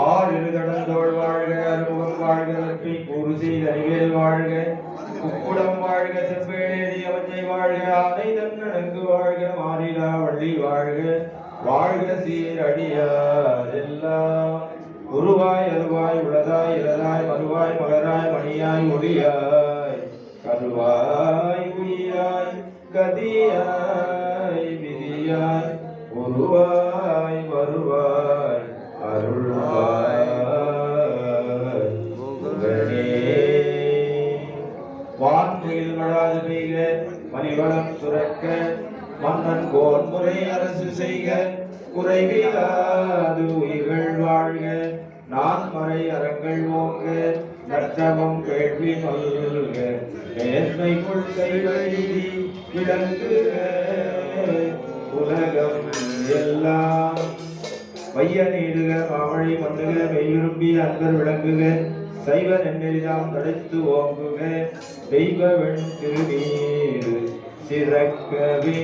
ஆறு கடந்தோள் வாழ்க அருமுகம் வாழ்க தற்பி குருசி அறிவியல் வாழ்க. உப்புடம் வாழ்க செப்பேடி அவற்றை வாழ்க அதை தன்னடங்கு வாழ்க மாறிடா வள்ளி வாழ்க. வாழ்க சீரடியார் எல்லாம். குருவாய் அருவாய் உளதாய் இளதாய் மறுவாய் மலராய் மணியாய் ஒளியாய். கருவாய் உயிராய் கதியாய் விதியாய் குருவாய் செய்க பெய்க மணிவளம் சுரக்க மன்னன் கோன்முறை அரசு செய்க குறைவிலாது உயிர்கள் வாழ்க நான் மறை அறங்கள் ஓங்க நற்றவம் கேள்வி மல்க நேர்மை கொள்கை வழி விளங்குக உலகம் எல்லாம் வைய நீடுக மாமழை மண்ணுக மெய்யுரும்பி அன்பர் விளங்குக சைவ நெண்ணெறிதாம் தடைத்து ஓங்குக தெய்வ வெண் திருநீர் சிறக்கவே.